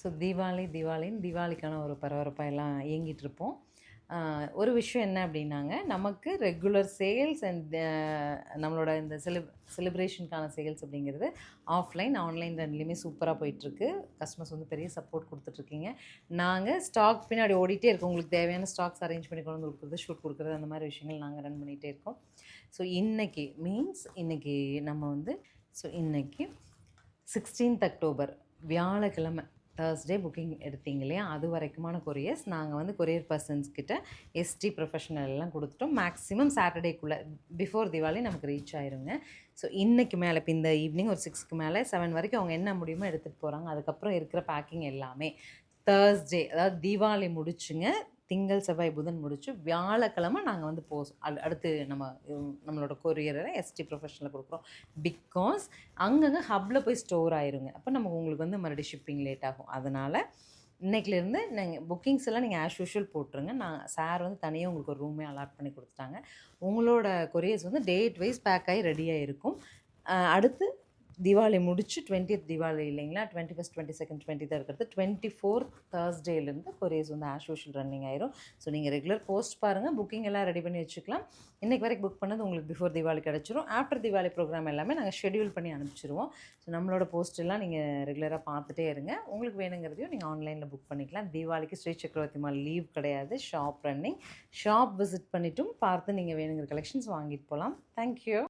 So Deepavali தீபாவளின்னு தீபாவளிக்கான ஒரு பரபரப்பாக எல்லாம் இயங்கிட்டு இருப்போம் ஒரு விஷயம் என்ன அப்படின்னாங்க நமக்கு ரெகுலர் சேல்ஸ் அண்ட் நம்மளோட இந்த செலிப் செலிப்ரேஷனுக்கான சேல்ஸ் அப்படிங்கிறது ஆஃப்லைன் ஆன்லைன் ரெண்டுலேயுமே சூப்பராக போயிட்டுருக்கு. கஸ்டமர்ஸ் வந்து பெரிய சப்போர்ட் கொடுத்துட்ருக்கீங்க நாங்கள் ஸ்டாக் பின்னாடி ஓடிட்டே இருக்கோம். உங்களுக்கு தேவையான ஸ்டாக்ஸ் அரேஞ்ச் பண்ணி கொண்டு வந்து கொடுக்குறது ஷூட் கொடுக்குறது அந்த மாதிரி விஷயங்கள் நாங்கள் ரன் பண்ணிகிட்டே இருக்கோம். ஸோ இன்றைக்கி மீன்ஸ் இன்னைக்கு நம்ம வந்து ஸோ இன்றைக்கி சிக்ஸ்டீன்த் அக்டோபர் வியாழக்கிழமை தேர்ஸ்டே புக்கிங் எடுத்தீங்க இல்லையா? அது வரைக்குமான கொரியர்ஸ் நாங்கள் வந்து கொரியர் பர்சன்ஸ் கிட்ட எஸ்டி ப்ரொஃபஷனல் எல்லாம் கொடுத்துட்டோம். மேக்ஸிமம் சாட்டர்டேக்குள்ளே பிஃபோர் திவாலி நமக்கு ரீச் ஆயிருங்க. ஸோ இன்றைக்கு மேலே இப்போ இந்த ஈவினிங் ஒரு சிக்ஸ்க்கு மேலே செவன் வரைக்கும் அவங்க என்ன முடியுமோ எடுத்துகிட்டு போகிறாங்க அதுக்கப்புறம் இருக்கிற பேக்கிங் எல்லாமே. தேர்ஸ்டே அதாவது தீபாவளி முடிச்சுங்க. திங்கள் செவ்வாய் புதன் முடிச்சு வியாழக்கிழமை நாங்கள் வந்து போ அடுத்து நம்ம நம்மளோட கொரியரை எஸ்டி ப்ரொஃபஷனில் கொடுக்குறோம். பிகாஸ் அங்கங்கே ஹப்பில் போய் ஸ்டோர் ஆயிருங்க. அப்போ நம்ம உங்களுக்கு வந்து மறுபடியும் ஷிப்பிங் லேட் ஆகும். அதனால் இன்றைக்கிலேருந்து நீங்கள் புக்கிங்ஸ் எல்லாம் நீங்கள் ஆஸ் யூஷுவல் போட்டுருங்க. நான் சார் வந்து தனியாக உங்களுக்கு ஒரு ரூமே அலாட் பண்ணி கொடுத்துட்டாங்க. உங்களோட கொரியர்ஸ் வந்து டேட் வைஸ் பேக் ஆகி ரெடியாக இருக்கும் அடுத்து தீபாவளி முடிச்சு டுவெண்ட்டியத் தீபாவளி இல்லைங்களா? Twenty first twenty second twenty தான் இருக்கிறது டுவெண்ட்டி ஃபோர்த் தேர்ஸ்டேலேருந்து கொரியர்ஸ் வந்து ஆஸ் யூஷுவல் ரன்னிங் ஆயிரும். ஸோ நீங்கள் ரெகுலர் போஸ்ட் பாருங்கள் புக்கிங் எல்லாம் ரெடி பண்ணி வச்சுக்கலாம். இன்றைக்கு வரைக்கும் புக் பண்ணது உங்களுக்கு பிஃபோர் தீபாவளி கிடச்சிரும். ஆஃப்டர் தீபாவளி ப்ரோக்ராம் எல்லாமே நாங்கள் ஷெடியூல் பண்ணி அனுப்பிச்சிருவோம். ஸோ நம்மளோட போஸ்ட் எல்லாம் நீங்கள் ரெகுலராக பார்த்துட்டே இருங்க. உங்களுக்கு வேணுங்கிறதையும் நீங்கள் ஆன்லைனில் புக் பண்ணிக்கலாம். தீபாவளிக்கு ஸ்ரீ சக்கரவர்த்தி மால் லீவ் கிடையாது. ஷாப் ரன்னிங் ஷாப் விசிட் பண்ணிவிட்டும் பார்த்து நீங்கள் வேணுங்கிற கலெக்ஷன்ஸ் வாங்கிட்டு போகலாம் தேங்க்யூ